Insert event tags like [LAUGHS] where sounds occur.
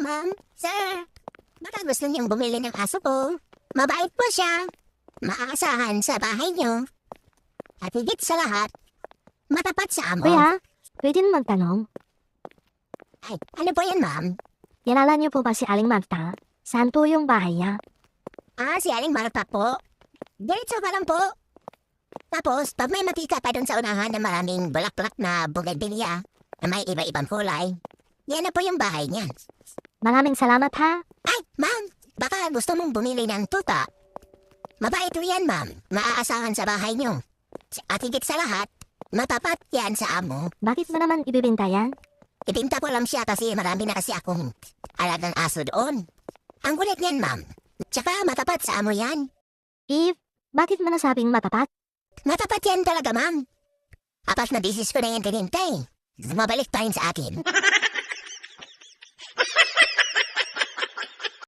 ma'am. Sir, baka gusto niyong bumili ng aso ko. Mabait po siya. Maaasahan sa bahay niyo. At higit sa lahat, matapat sa amo. Kuya, pwede naman tanong. Ay, ano po yan, ma'am? Kilala niyo po ba si Aling Magta? Saan po yung bahay niya? Ah, si Aling Marta po. Diretso ka lang po. Tapos, pag may makika pa doon sa unahan na maraming bulaklak na bougainvillea na may iba-ibang kulay, yan na po yung bahay niya. Maraming salamat ha. Ay, ma'am, baka gusto mong bumili ng tuta. Mabait po yan, ma'am. Maaasahan sa bahay niyo. At higit sa lahat, matapat yan sa amo. Bakit mo naman ibibinta yan? Ibinta ko lang siya kasi marami na kasi akong alagang aso doon. Ang kulit niyan, ma'am. Tsaka matapat sa amo yan. Eve, bakit mo nasabing matapat? Matapat yan talaga, ma'am. Apat na bisis ko na yan tinintay. Mabalik pa rin sa akin. [LAUGHS]